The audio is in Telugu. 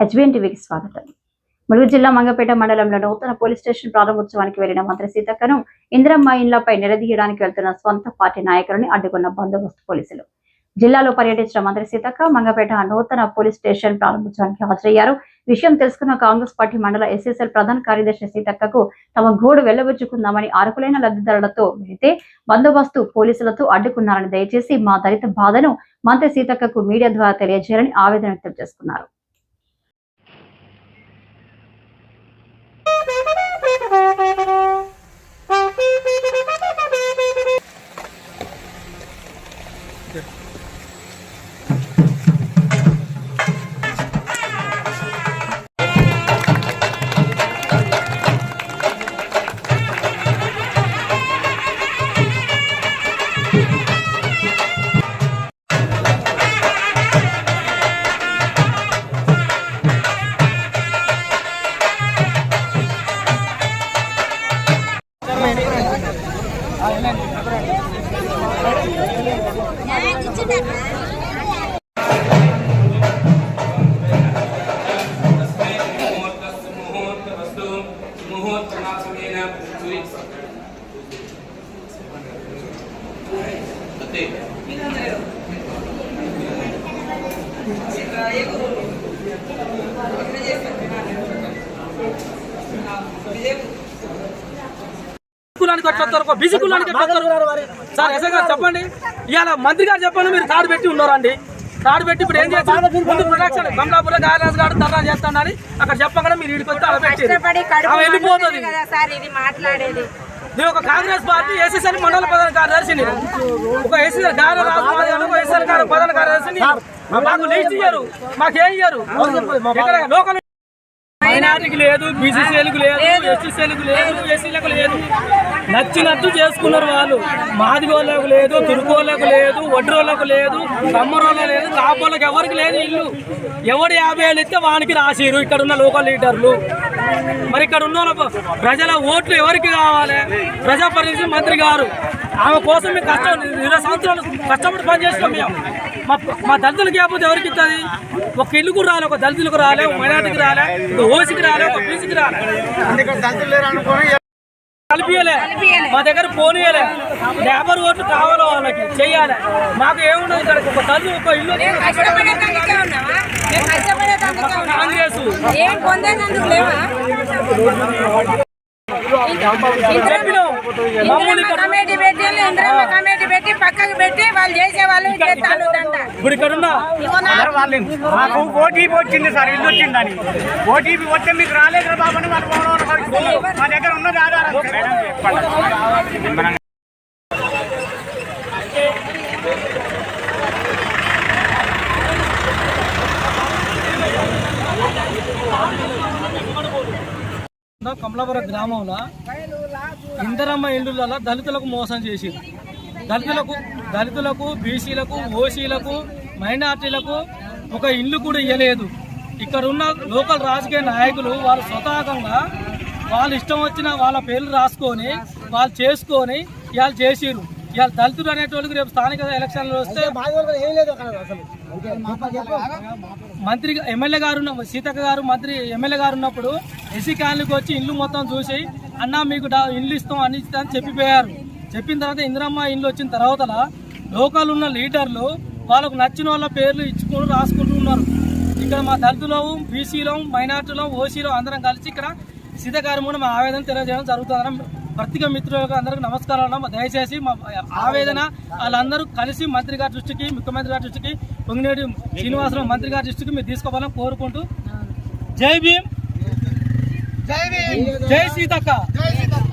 హెచ్బిఎన్ టీవీకి స్వాగతం. ములుగు జిల్లా మంగపేట మండలంలో నూతన పోలీస్ స్టేషన్ ప్రారంభోత్సవానికి వెళ్ళిన మంత్రి సీతక్కను ఇందిరమ్మ ఇండ్లపై నిలదీయడానికి వెళ్తున్న స్వంత పార్టీ నాయకులని అడ్డుకున్న బందోబస్తు పోలీసులు. జిల్లాలో పర్యటించిన మంత్రి సీతక్క మంగపేట నూతన పోలీస్ స్టేషన్ ప్రారంభోత్సవానికి హాజరయ్యారు. విషయం తెలుసుకున్న కాంగ్రెస్ పార్టీ మండల ఎస్ఎస్ఎల్ ప్రధాన కార్యదర్శి సీతక్కకు తమ గోడు వెళ్ళబుచ్చుకుందామని అరకులైన లబ్ధిదారులతో వెళితే బందోబస్తు పోలీసులతో అడ్డుకున్నారని దయచేసి మా దళిత బాధను మంత్రి సీతక్కకు మీడియా ద్వారా తెలియజేయాలని ఆవేదన వ్యక్తం చేసుకున్నారు. ముహూర్తస్సు ముహూర్తవస్తు ముహూర్తమాసమేన సూరి అంతే కులానికి ఎట్లా వస్తారు ఒక బీసీ కులానికి ఎట్లా వస్తారు సార్ ఎస్ఐ గారు చెప్పండి. ఇవాళ మంత్రి గారు చెప్పండి మీరు తాడు పెట్టి ఉన్నారండి. తాడు పెట్టి ఇప్పుడు ఏం చేస్తారు ముందు ప్రొడక్షన్ గంగాపుర గాయరాజ్ గారు ధర్నా చేస్తానని అక్కడ చెప్పగానే మీరు ఇడికి వచ్చి అలా వెళ్ళిపోతుంది. మండుతుంది కదా సార్ ఇది మాట్లాడేది. నేను ఒక కాంగ్రెస్ పార్టీ ఎస్ఎస్ఎల్ మండల ప్రధాన కార్యదర్శిని. ఒక ఎస్ఎస్ఎల్ గారు ఒక గారు ప్రధాన కార్యదర్శిని. మాకు లిస్ట్ ఇయ్యరు. మాకేం ఇయ్యరు? లోకల్ మైనారిటీకి లేదు బీసీసీలకు లేదు ఎస్టీసీలకు లేదు. ఎస్సీలకు లేదు నచ్చినట్టు చేసుకున్నారు వాళ్ళు. మాదిగోళ్ళకు లేదు తురుకోళ్ళకు లేదు వడ్రోళ్ళకు లేదు కమ్మరోళ్ళకు లేదు కాపోళ్ళకి ఎవరికి లేదు ఇల్లు. ఎవడు యాభై ఏళ్ళు ఇస్తే వానికి రాసిరు. ఇక్కడ ఉన్న లోకల్ లీడర్లు. మరి ఇక్కడ ఉన్న ప్రజల ఓట్లు ఎవరికి కావాలి? ప్రజాప్రతినిధి మంత్రి గారు. ఆమె కోసం మేము కష్టం ఇరవై సంవత్సరాలు కష్టపడి పనిచేస్తాం మేము. మా మా దళితులకి కాకపోతే ఎవరికి ఇస్తుంది? ఒక ఇల్లుకు రాలే ఒక దళితులకు రాలే ఒక మైనార్టీకి రాలే ఒక ఓసీకి రాలే ఒక బీసీకి రాలే. కలిపియలే మా దగ్గర పోనీయలే లేబర్ ఓట్లు కావాలి వాళ్ళకి? చెయ్యాలి. మాకు ఏముండదు ఇక్కడ? ఒక తల్లి ఒక ఇల్లు కాంగ్రెస్. కమిటీ పెట్టి ఇంద్రమ్మ కమిటీ పెట్టి పక్కకు పెట్టి వాళ్ళు చేసే వాళ్ళు చేస్తాను దండ ఇప్పుడు ఇక్కడ ఉన్న మాకు ఓటీపీ వచ్చింది సార్ ఇల్లు వచ్చిందని ఓటీపీ వస్తే మీకు రాలేదు బాబు. మా దగ్గర ఉన్నది ఆధారం. కమలాపురం గ్రామంలో ఇందరమ్మ ఇళ్ళులలో దళితులకు మోసం చేసింది. దళితులకు దళితులకు బీసీలకు ఓసీలకు మైనార్టీలకు ఒక ఇల్లు కూడా ఇవ్వలేదు ఇక్కడ ఉన్న లోకల్ రాజకీయ నాయకులు వాళ్ళు స్వతహాకంగా వాళ్ళు ఇష్టం వచ్చిన వాళ్ళ పేర్లు రాసుకొని వాళ్ళు చేసుకొని ఇవాళ చేసిరు ఇవాళ దళితులు అనేటోళ్ళకి రేపు స్థానిక ఎలక్షన్లు వస్తే మంత్రి ఎమ్మెల్యే గారు సీతక్క గారు మంత్రి ఎమ్మెల్యే గారు ఉన్నప్పుడు ఎస్సీ కాలనీకి వచ్చి ఇల్లు మొత్తం చూసి అన్న మీకు ఇల్లు ఇస్తాం అన్ని ఇస్తాం అని చెప్పిపోయారు. చెప్పిన తర్వాత ఇందిరమ్మ ఇల్లు వచ్చిన తర్వాత లోకల్ ఉన్న లీడర్లు వాళ్ళకు నచ్చిన వాళ్ళ పేర్లు ఇచ్చుకొని రాసుకుంటూ ఉన్నారు. ఇక్కడ మా దళితులం బీసీలో మైనార్టీలో ఓసీలో అందరం కలిసి ఇక్కడ సీత గారి కూడా మా ఆవేదన తెలియజేయడం జరుగుతుందని పత్రిక మిత్రులకు అందరికీ నమస్కారాలు. దయచేసి మా ఆవేదన వాళ్ళందరూ కలిసి మంత్రి గారి దృష్టికి ముఖ్యమంత్రి గారి దృష్టికి పొంగినేటి శ్రీనివాసరావు మంత్రి గారి దృష్టికి మీరు తీసుకోవాలని కోరుకుంటూ. జై భీమ్. జై సీతక్క.